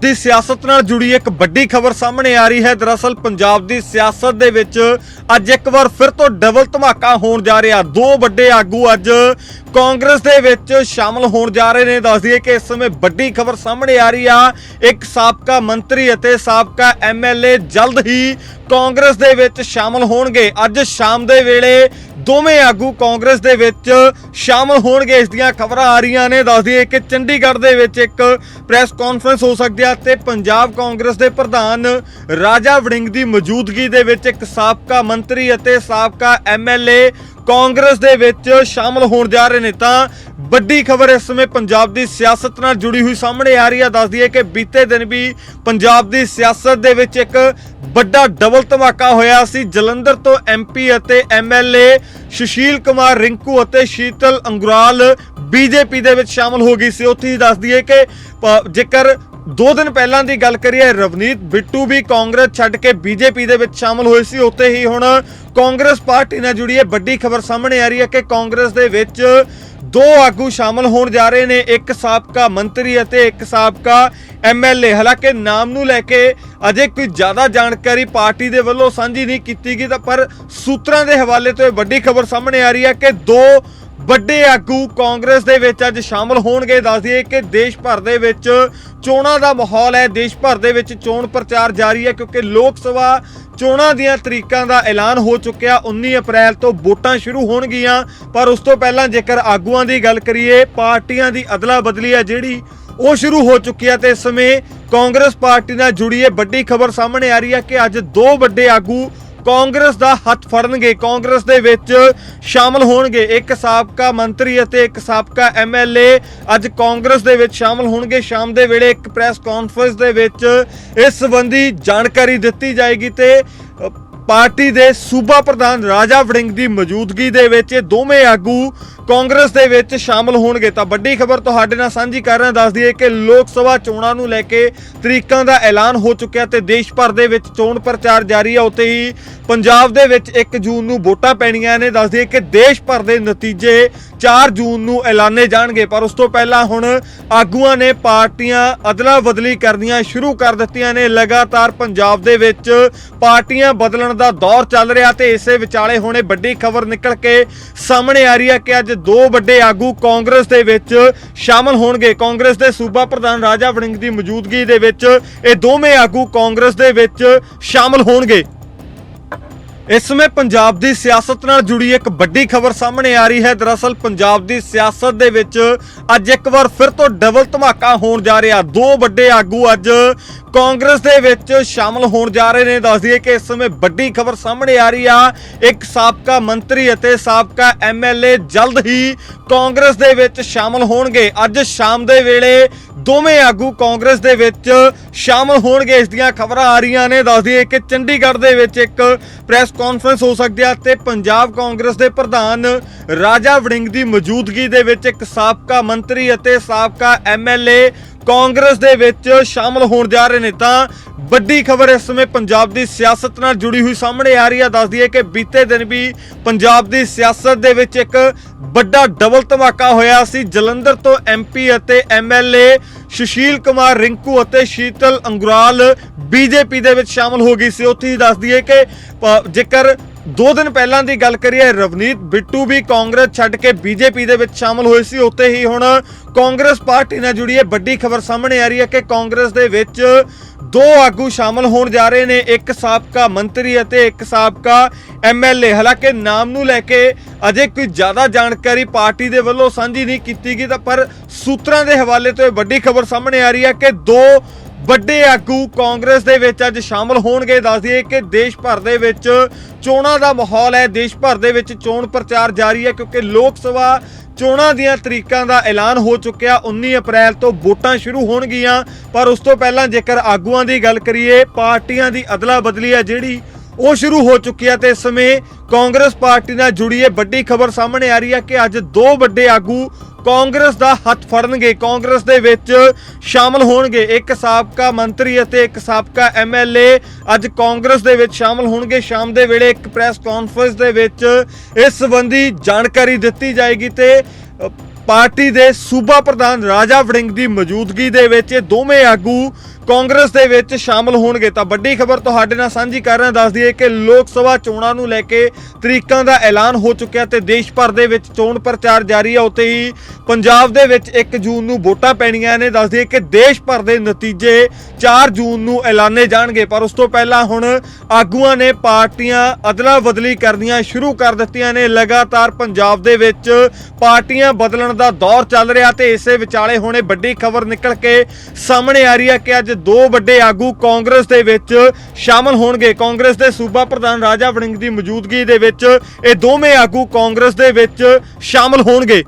ਦੀ ਸਿਆਸਤ ਨਾਲ ਜੁੜੀ ਇੱਕ ਵੱਡੀ ਖਬਰ ਸਾਹਮਣੇ ਆ ਰਹੀ ਹੈ। ਦਰਅਸਲ ਪੰਜਾਬ ਦੀ ਸਿਆਸਤ ਦੇ ਵਿੱਚ ਅੱਜ ਇੱਕ ਵਾਰ ਫਿਰ ਤੋਂ ਡਬਲ ਧਮਾਕਾ ਹੋਣ ਜਾ ਰਿਹਾ। ਦੋ ਵੱਡੇ ਆਗੂ ਅੱਜ ਕਾਂਗਰਸ ਦੇ ਵਿੱਚ ਸ਼ਾਮਲ ਹੋਣ ਜਾ ਰਹੇ ਨੇ। ਦੱਸ ਦਈਏ ਕਿ ਇਸ ਸਮੇਂ ਵੱਡੀ ਖਬਰ ਸਾਹਮਣੇ ਆ ਰਹੀ ਆ। ਇੱਕ ਸਾਬਕਾ ਮੰਤਰੀ ਅਤੇ ਸਾਬਕਾ ਐਮਐਲਏ ਜਲਦ ਹੀ ਕਾਂਗਰਸ ਦੇ ਵਿੱਚ ਸ਼ਾਮਲ ਹੋਣਗੇ। ਅੱਜ ਸ਼ਾਮ ਦੇ ਵੇਲੇ ਦੋਵੇਂ ਆਗੂ ਕਾਂਗਰਸ ਦੇ ਵਿੱਚ ਸ਼ਾਮਲ ਹੋਣਗੇ। ਇਸ ਦੀਆਂ ਖਬਰਾਂ ਆ ਰਹੀਆਂ ਨੇ। ਦੱਸਦੀ ਦਈਏ ਕਿ ਚੰਡੀਗੜ੍ਹ ਦੇ ਵਿੱਚ ਇੱਕ ਪ੍ਰੈਸ ਕਾਨਫਰੰਸ ਹੋ ਸਕਦੀ ਹੈ ਤੇ ਪੰਜਾਬ ਕਾਂਗਰਸ ਦੇ ਪ੍ਰਧਾਨ ਰਾਜਾ ਵੜਿੰਗ ਦੀ ਮੌਜੂਦਗੀ ਦੇ ਵਿੱਚ ਇੱਕ ਸਾਬਕਾ ਮੰਤਰੀ ਅਤੇ ਸਾਬਕਾ ਐਮਐਲਏ ਕਾਂਗਰਸ ਦੇ ਵਿੱਚ ਸ਼ਾਮਲ ਹੋਣ ਜਾ ਰਹੇ ਨੇ ਤਾਂ ਵੱਡੀ ਖਬਰ ਇਸ ਸਮੇਂ ਪੰਜਾਬ ਦੀ ਸਿਆਸਤ ਨਾਲ ਜੁੜੀ ਹੋਈ ਸਾਹਮਣੇ ਆ ਰਹੀ ਹੈ ਦੱਸ ਦਈਏ ਕਿ ਬੀਤੇ ਦਿਨ ਵੀ ਪੰਜਾਬ ਦੀ ਸਿਆਸਤ ਦੇ ਵਿੱਚ ਇੱਕ ਵੱਡਾ ਡਬਲ ਧਮਾਕਾ ਹੋਇਆ ਸੀ। ਜਲੰਧਰ ਤੋਂ ਐਮਪੀ ਅਤੇ ਐਮਐਲਏ ਸੁਸ਼ੀਲ ਕੁਮਾਰ ਰਿੰਕੂ ਅਤੇ ਸ਼ੀਤਲ ਅੰਗਰਾਲ ਬੀਜੇਪੀ ਦੇ ਵਿੱਚ ਸ਼ਾਮਲ ਹੋ ਗਈ ਸੀ। ਉੱਥੇ ਹੀ ਦੱਸ ਦਈਏ ਕਿ ਜੇਕਰ ਦੋ ਦਿਨ ਪਹਿਲਾਂ ਦੀ ਗੱਲ ਕਰੀਏ, ਰਵਨੀਤ ਬਿੱਟੂ ਵੀ ਕਾਂਗਰਸ ਛੱਡ ਕੇ ਬੀਜੇਪੀ ਦੇ ਵਿੱਚ ਸ਼ਾਮਲ ਹੋਏ ਸੀ। ਉੱਥੇ ਹੀ ਹੁਣ ਕਾਂਗਰਸ ਪਾਰਟੀ ਨਾਲ ਜੁੜੀ ਇਹ ਵੱਡੀ ਖਬਰ ਸਾਹਮਣੇ ਆ ਰਹੀ ਹੈ ਕਿ ਕਾਂਗਰਸ ਦੇ ਵਿੱਚ ਦੋ ਆਗੂ ਸ਼ਾਮਲ ਹੋਣ ਜਾ ਰਹੇ ਨੇ। ਇੱਕ ਸਾਬਕਾ ਮੰਤਰੀ ਅਤੇ ਇੱਕ ਸਾਬਕਾ ਐਮਐਲਏ ਹਾਲਾਂਕਿ ਨਾਮ ਨੂੰ ਲੈ ਕੇ ਅਜੇ ਕੋਈ ਜ਼ਿਆਦਾ ਜਾਣਕਾਰੀ ਪਾਰਟੀ ਦੇ ਵੱਲੋਂ ਸਾਂਝੀ ਨਹੀਂ ਕੀਤੀ ਗਈ ਤਾਂ ਪਰ ਸੂਤਰਾਂ ਦੇ ਹਵਾਲੇ ਤੋਂ ਇਹ ਵੱਡੀ ਖਬਰ ਸਾਹਮਣੇ ਆ ਰਹੀ ਹੈ ਕਿ ਦੋ ਵੱਡੇ ਆਗੂ ਕਾਂਗਰਸ ਦੇ ਵਿੱਚ ਅੱਜ ਸ਼ਾਮਲ ਹੋਣਗੇ। ਦੱਸ ਦਈਏ ਕਿ ਦੇਸ਼ ਭਰ ਦੇ ਵਿੱਚ ਚੋਣਾਂ ਦਾ ਮਾਹੌਲ ਹੈ। ਦੇਸ਼ ਭਰ ਦੇ ਵਿੱਚ ਚੋਣ ਪ੍ਰਚਾਰ ਜਾਰੀ ਹੈ ਕਿਉਂਕਿ ਲੋਕ ਸਭਾ ਚੋਣਾਂ ਦੀਆਂ ਤਰੀਕਾਂ ਦਾ ਐਲਾਨ ਹੋ ਚੁੱਕਿਆ। 19 ਅਪ੍ਰੈਲ ਤੋਂ ਵੋਟਾਂ ਸ਼ੁਰੂ ਹੋਣਗੀਆਂ, ਪਰ ਉਸ ਤੋਂ ਪਹਿਲਾਂ ਜੇਕਰ ਆਗੂਆਂ ਦੀ ਗੱਲ ਕਰੀਏ, ਪਾਰਟੀਆਂ ਦੀ ਅਦਲਾ ਬਦਲੀ ਹੈ ਜਿਹੜੀ ਉਹ ਸ਼ੁਰੂ ਹੋ ਚੁੱਕੀ ਹੈ ਤੇ ਇਸ ਸਮੇਂ ਕਾਂਗਰਸ ਪਾਰਟੀ ਨਾਲ ਜੁੜੀ ਇਹ ਵੱਡੀ ਖਬਰ ਸਾਹਮਣੇ ਆ ਰਹੀ ਹੈ ਕਿ ਅੱਜ ਦੋ ਵੱਡੇ ਆਗੂ ਕਾਂਗਰਸ ਦਾ ਹੱਥ ਫੜਨਗੇ, ਕਾਂਗਰਸ ਦੇ ਵਿੱਚ ਸ਼ਾਮਲ ਹੋਣਗੇ। ਇੱਕ ਸਾਬਕਾ ਮੰਤਰੀ ਅਤੇ ਇੱਕ ਸਾਬਕਾ ਐਮਐਲਏ ਅੱਜ ਕਾਂਗਰਸ ਦੇ ਵਿੱਚ ਸ਼ਾਮਲ ਹੋਣਗੇ। ਸ਼ਾਮ ਦੇ ਵੇਲੇ ਇੱਕ ਪ੍ਰੈਸ ਕਾਨਫਰੰਸ ਦੇ ਵਿੱਚ ਇਸ ਸੰਬੰਧੀ ਜਾਣਕਾਰੀ ਦਿੱਤੀ ਜਾਏਗੀ ਤੇ ਪਾਰਟੀ ਦੇ ਸੂਬਾ ਪ੍ਰਧਾਨ ਰਾਜਾ ਵੜਿੰਗ ਦੀ ਮੌਜੂਦਗੀ ਦੇ ਵਿੱਚ ਇਹ ਦੋਵੇਂ ਆਗੂ ਕਾਂਗਰਸ ਦੇ ਵਿੱਚ ਸ਼ਾਮਲ ਹੋਣਗੇ। ਤਾਂ ਵੱਡੀ ਖਬਰ ਤੁਹਾਡੇ ਨਾਲ ਸਾਂਝੀ ਕਰ ਰਹੇ ਹਾਂ ਦੱਸ ਦਈਏ ਕਿ ਲੋਕ ਸਭਾ ਚੋਣਾਂ ਨੂੰ ਲੈ ਕੇ ਤਰੀਕਾਂ ਦਾ ਐਲਾਨ ਹੋ ਚੁੱਕਿਆ ਤੇ ਦੇਸ਼ ਭਰ ਦੇ ਵਿੱਚ ਚੋਣ ਪ੍ਰਚਾਰ ਜਾਰੀ ਹੈ ਉੱਥੇ ਹੀ ਪੰਜਾਬ ਦੇ ਵਿੱਚ 1 ਜੂਨ ਨੂੰ ਵੋਟਾਂ ਪੈਣੀਆਂ ਨੇ। ਦੱਸ ਦਈਏ ਕਿ ਦੇਸ਼ ਭਰ ਦੇ ਨਤੀਜੇ 4 ਜੂਨ ਨੂੰ ਐਲਾਨੇ ਜਾਣਗੇ, ਪਰ ਉਸ ਤੋਂ ਪਹਿਲਾਂ ਹੁਣ ਆਗੂਆਂ ਨੇ ਪਾਰਟੀਆਂ ਅਦਲਾ ਬਦਲੀ ਕਰਨੀਆਂ ਸ਼ੁਰੂ ਕਰ ਦਿੱਤੀਆਂ ਨੇ। ਲਗਾਤਾਰ ਪੰਜਾਬ ਦੇ ਵਿੱਚ ਪਾਰਟੀਆਂ ਬਦਲਣ ਦਾ ਦੌਰ ਚੱਲ ਰਿਹਾ ਤੇ ਇਸੇ ਵਿਚਾਲੇ ਹੁਣੇ ਵੱਡੀ ਖਬਰ ਨਿਕਲ ਕੇ ਸਾਹਮਣੇ ਆ ਰਹੀ ਹੈ ਕਿ ਅੱਜ ਦੋ ਵੱਡੇ ਆਗੂ ਕਾਂਗਰਸ ਦੇ ਵਿੱਚ ਸ਼ਾਮਲ ਹੋਣਗੇ। ਕਾਂਗਰਸ ਦੇ ਸੂਬਾ ਪ੍ਰਧਾਨ ਰਾਜਾ ਵੜਿੰਗ ਦੀ ਮੌਜੂਦਗੀ ਦੇ ਵਿੱਚ ਇਹ ਦੋਵੇਂ ਆਗੂ ਕਾਂਗਰਸ ਦੇ ਵਿੱਚ ਸ਼ਾਮਲ ਹੋਣਗੇ। ਇਸ ਸਮੇਂ ਪੰਜਾਬ ਦੀ ਸਿਆਸਤ ਨਾਲ ਜੁੜੀ ਇੱਕ ਵੱਡੀ ਖਬਰ ਸਾਹਮਣੇ ਆ ਰਹੀ ਹੈ। ਦਰਅਸਲ ਪੰਜਾਬ ਦੀ ਸਿਆਸਤ ਦੇ ਵਿੱਚ ਅੱਜ ਇੱਕ ਵਾਰ ਫਿਰ ਤੋਂ ਡਬਲ ਧਮਾਕਾ ਹੋਣ ਜਾ ਰਿਹਾ। ਦੋ ਵੱਡੇ ਆਗੂ ਅੱਜ ਕਾਂਗਰਸ ਦੇ ਵਿੱਚ ਸ਼ਾਮਲ ਹੋਣ ਜਾ ਰਹੇ ਨੇ। ਦੱਸ ਦਈਏ ਕਿ ਇਸ ਸਮੇਂ ਵੱਡੀ ਖਬਰ ਸਾਹਮਣੇ ਆ ਰਹੀ ਆ। ਇੱਕ ਸਾਬਕਾ ਮੰਤਰੀ ਅਤੇ ਸਾਬਕਾ ਐਮਐਲਏ ਜਲਦ ਹੀ ਕਾਂਗਰਸ ਦੇ ਵਿੱਚ ਸ਼ਾਮਲ ਹੋਣਗੇ। ਅੱਜ ਸ਼ਾਮ ਦੇ ਵੇਲੇ ਦੋਵੇਂ ਆਗੂ ਕਾਂਗਰਸ ਦੇ ਵਿੱਚ ਸ਼ਾਮਲ ਹੋਣਗੇ। ਇਸ ਦੀਆਂ ਖਬਰਾਂ ਆ ਰਹੀਆਂ ਨੇ। ਦੱਸਦੀ ਦਈਏ ਕਿ ਚੰਡੀਗੜ੍ਹ ਦੇ ਵਿੱਚ ਇੱਕ ਪ੍ਰੈਸ ਕਾਨਫਰੰਸ ਹੋ ਸਕਦੀ ਹੈ ਤੇ ਪੰਜਾਬ ਕਾਂਗਰਸ ਦੇ ਪ੍ਰਧਾਨ ਰਾਜਾ ਵੜਿੰਗ ਦੀ ਮੌਜੂਦਗੀ ਦੇ ਵਿੱਚ ਇੱਕ ਸਾਬਕਾ ਮੰਤਰੀ ਅਤੇ ਸਾਬਕਾ ਐਮਐਲਏ ਕਾਂਗਰਸ ਦੇ ਵਿੱਚ ਸ਼ਾਮਲ ਹੋਣ ਜਾ ਰਹੇ ਨੇ ਤਾਂ ਵੱਡੀ ਖਬਰ ਇਸ ਸਮੇਂ ਪੰਜਾਬ ਦੀ ਸਿਆਸਤ ਨਾਲ ਜੁੜੀ ਹੋਈ ਸਾਹਮਣੇ ਆ ਰਹੀ ਹੈ ਦੱਸ ਦਈਏ ਕਿ ਬੀਤੇ ਦਿਨ ਵੀ ਪੰਜਾਬ ਦੀ ਸਿਆਸਤ ਦੇ ਵਿੱਚ ਇੱਕ ਵੱਡਾ ਡਬਲ ਧਮਾਕਾ ਹੋਇਆ ਸੀ। ਜਲੰਧਰ ਤੋਂ ਐਮਪੀ ਅਤੇ ਐਮਐਲਏ ਸੁਸ਼ੀਲ ਕੁਮਾਰ ਰਿੰਕੂ ਅਤੇ ਸ਼ੀਤਲ ਅੰਗਰਾਲ ਬੀਜੇਪੀ ਦੇ ਵਿੱਚ ਸ਼ਾਮਲ ਹੋ ਗਈ ਸੀ। ਉੱਥੇ ਹੀ ਦੱਸ ਦਈਏ ਕਿ ਜੇਕਰ ਦੋ ਦਿਨ ਪਹਿਲਾਂ ਦੀ ਗੱਲ ਕਰੀਏ, ਰਵਨੀਤ ਬਿੱਟੂ ਵੀ ਕਾਂਗਰਸ ਛੱਡ ਕੇ ਬੀਜੇਪੀ ਦੇ ਵਿੱਚ ਸ਼ਾਮਲ ਹੋਏ ਸੀ। ਉੱਥੇ ਹੀ ਹੁਣ ਕਾਂਗਰਸ ਪਾਰਟੀ ਨਾਲ ਜੁੜੀ ਇਹ ਵੱਡੀ ਖਬਰ ਸਾਹਮਣੇ ਆ ਰਹੀ ਹੈ ਕਿ ਕਾਂਗਰਸ ਦੇ ਵਿੱਚ ਦੋ ਆਗੂ ਸ਼ਾਮਲ ਹੋਣ ਜਾ ਰਹੇ ਨੇ। ਇੱਕ ਸਾਬਕਾ ਮੰਤਰੀ ਅਤੇ ਇੱਕ ਸਾਬਕਾ ਐਮਐਲਏ ਹਾਲਾਂਕਿ ਨਾਮ ਨੂੰ ਲੈ ਕੇ ਅਜੇ ਕੋਈ ਜ਼ਿਆਦਾ ਜਾਣਕਾਰੀ ਪਾਰਟੀ ਦੇ ਵੱਲੋਂ ਸਾਂਝੀ ਨਹੀਂ ਕੀਤੀ ਗਈ, ਤਾਂ ਪਰ ਸੂਤਰਾਂ ਦੇ ਹਵਾਲੇ ਤੋਂ ਇਹ ਵੱਡੀ ਖਬਰ ਸਾਹਮਣੇ ਆ ਰਹੀ ਹੈ ਕਿ ਦੋ ਵੱਡੇ ਆਗੂ ਕਾਂਗਰਸ ਦੇ ਵਿੱਚ ਅੱਜ ਸ਼ਾਮਲ ਹੋਣਗੇ। ਦੱਸ ਦਈਏ ਕਿ ਦੇਸ਼ ਭਰ ਦੇ ਵਿੱਚ ਚੋਣਾਂ ਦਾ ਮਾਹੌਲ ਹੈ। ਦੇਸ਼ ਭਰ ਦੇ ਵਿੱਚ ਚੋਣ ਪ੍ਰਚਾਰ ਜਾਰੀ ਹੈ ਕਿਉਂਕਿ ਲੋਕ ਸਭਾ ਚੋਣਾਂ ਦੀਆਂ ਤਰੀਕਾਂ ਦਾ ਐਲਾਨ ਹੋ ਚੁੱਕਿਆ। 19 ਅਪ੍ਰੈਲ ਤੋਂ ਵੋਟਾਂ ਸ਼ੁਰੂ ਹੋਣਗੀਆਂ। ਪਰ ਉਸ ਤੋਂ ਪਹਿਲਾਂ ਜੇਕਰ ਆਗੂਆਂ ਦੀ ਗੱਲ ਕਰੀਏ, ਪਾਰਟੀਆਂ ਦੀ ਅਦਲਾ ਬਦਲੀ ਹੈ ਜਿਹੜੀ ਉਹ ਸ਼ੁਰੂ ਹੋ ਚੁੱਕੀ ਹੈ ਤੇ ਇਸ ਸਮੇਂ ਕਾਂਗਰਸ ਪਾਰਟੀ ਨਾਲ ਜੁੜੀ ਇਹ ਵੱਡੀ ਖਬਰ ਸਾਹਮਣੇ ਆ ਰਹੀ ਹੈ ਕਿ ਅੱਜ ਦੋ ਵੱਡੇ ਆਗੂ ਕਾਂਗਰਸ ਦਾ ਹੱਥ ਫੜਨਗੇ, ਕਾਂਗਰਸ ਦੇ ਵਿੱਚ ਸ਼ਾਮਲ ਹੋਣਗੇ। ਇੱਕ ਸਾਬਕਾ ਮੰਤਰੀ ਅਤੇ ਇੱਕ ਸਾਬਕਾ ਐਮਐਲਏ ਅੱਜ ਕਾਂਗਰਸ ਦੇ ਵਿੱਚ ਸ਼ਾਮਲ ਹੋਣਗੇ। ਸ਼ਾਮ ਦੇ ਵੇਲੇ ਇੱਕ ਪ੍ਰੈਸ ਕਾਨਫਰੰਸ ਦੇ ਵਿੱਚ ਇਸ ਸੰਬੰਧੀ ਜਾਣਕਾਰੀ ਦਿੱਤੀ ਜਾਏਗੀ ਤੇ ਪਾਰਟੀ ਦੇ ਸੂਬਾ ਪ੍ਰਧਾਨ ਰਾਜਾ ਵੜਿੰਗ ਦੀ ਮੌਜੂਦਗੀ ਦੇ ਵਿੱਚ ਇਹ ਦੋਵੇਂ ਆਗੂ ਕਾਂਗਰਸ ਦੇ ਵਿੱਚ ਸ਼ਾਮਲ ਹੋਣਗੇ ਤਾਂ ਵੱਡੀ ਖਬਰ ਤੁਹਾਡੇ ਨਾਲ ਸਾਂਝੀ ਕਰ ਰਹੇ ਹਾਂ ਦੱਸ ਦਈਏ ਕਿ ਲੋਕ ਸਭਾ ਚੋਣਾਂ ਨੂੰ ਲੈ ਕੇ ਤਰੀਕਾਂ ਦਾ ਐਲਾਨ ਹੋ ਚੁੱਕਿਆ ਤੇ ਦੇਸ਼ ਭਰ ਦੇ ਵਿੱਚ ਚੋਣ ਪ੍ਰਚਾਰ ਜਾਰੀ ਹੈ ਉੱਤੇ ਹੀ ਪੰਜਾਬ ਦੇ ਵਿੱਚ 1 ਜੂਨ ਨੂੰ ਵੋਟਾਂ ਪੈਣੀਆਂ ਨੇ। ਦੱਸ ਦਈਏ ਕਿ ਦੇਸ਼ ਭਰ ਦੇ ਨਤੀਜੇ 4 ਜੂਨ ਨੂੰ ਐਲਾਨੇ ਜਾਣਗੇ। ਪਰ ਉਸ ਤੋਂ ਪਹਿਲਾਂ ਹੁਣ ਆਗੂਆਂ ਨੇ ਪਾਰਟੀਆਂ ਅਦਲਾ ਬਦਲੀ ਕਰਨੀਆਂ ਸ਼ੁਰੂ ਕਰ ਦਿੱਤੀਆਂ ਨੇ। ਲਗਾਤਾਰ ਪੰਜਾਬ ਦੇ ਵਿੱਚ ਪਾਰਟੀਆਂ ਬਦਲਣ ਦਾ ਦੌਰ ਚੱਲ ਰਿਹਾ ਤੇ ਇਸੇ ਵਿਚਾਲੇ ਹੁਣੇ ਵੱਡੀ ਖਬਰ ਨਿਕਲ ਕੇ ਸਾਹਮਣੇ ਆ ਰਹੀ ਹੈ ਕਿ ਅੱਜ ਦੋ ਵੱਡੇ ਆਗੂ ਕਾਂਗਰਸ ਦੇ ਵਿੱਚ ਸ਼ਾਮਲ ਹੋਣਗੇ। ਕਾਂਗਰਸ ਦੇ ਸੂਬਾ ਪ੍ਰਧਾਨ ਰਾਜਾ ਵੜਿੰਗ ਦੀ ਮੌਜੂਦਗੀ ਦੇ ਵਿੱਚ ਇਹ ਦੋਵੇਂ ਆਗੂ ਕਾਂਗਰਸ ਦੇ ਵਿੱਚ ਸ਼ਾਮਲ ਹੋਣਗੇ।